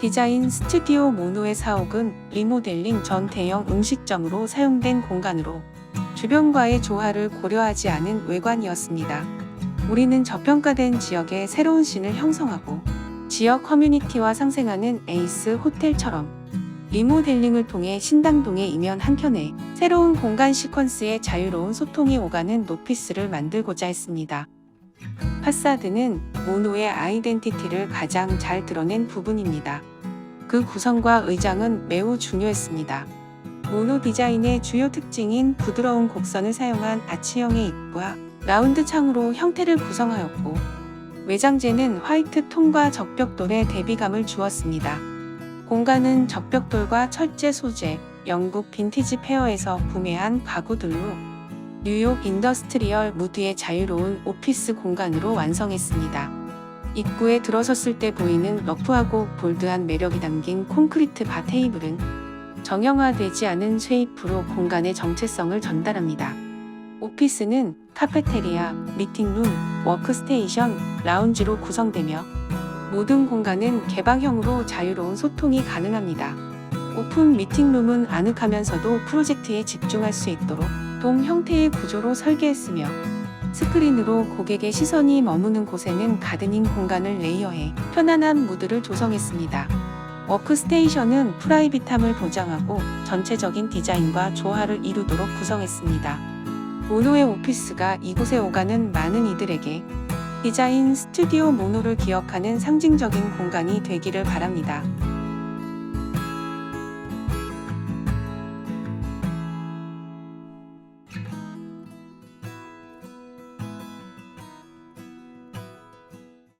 디자인 스튜디오 모노의 사옥은 리모델링 전 대형 음식점으로 사용된 공간으로 주변과의 조화를 고려하지 않은 외관이었습니다. 우리는 저평가된 지역에 새로운 씬을 형성하고 지역 커뮤니티와 상생하는 에이스 호텔처럼 리모델링을 통해 신당동의 이면 한켠에 새로운 공간 시퀀스의 자유로운 소통이 오가는 노피스를 만들고자 했습니다. 파사드는 모노의 아이덴티티를 가장 잘 드러낸 부분입니다. 그 구성과 의장은 매우 중요했습니다. 모노 디자인의 주요 특징인 부드러운 곡선을 사용한 아치형의 입구와 라운드 창으로 형태를 구성하였고 외장재는 화이트 톤과 적벽돌의 대비감을 주었습니다. 공간은 적벽돌과 철제 소재, 영국 빈티지 페어에서 구매한 가구들로 뉴욕 인더스트리얼 무드의 자유로운 오피스 공간으로 완성했습니다. 입구에 들어섰을 때 보이는 러프하고 볼드한 매력이 담긴 콘크리트 바 테이블은 정형화되지 않은 쉐이프로 공간의 정체성을 전달합니다. 오피스는 카페테리아, 미팅룸, 워크스테이션, 라운지로 구성되며 모든 공간은 개방형으로 자유로운 소통이 가능합니다. 오픈 미팅룸은 아늑하면서도 프로젝트에 집중할 수 있도록 돔 형태의 구조로 설계했으며 스크린으로 고객의 시선이 머무는 곳에는 가드닝 공간을 레이어해 편안한 무드를 조성했습니다. 워크스테이션은 프라이빗함을 보장하고 전체적인 디자인과 조화를 이루도록 구성했습니다. 모노의 오피스가 이곳에 오가는 많은 이들에게 디자인 스튜디오 모노를 기억하는 상징적인 공간이 되기를 바랍니다.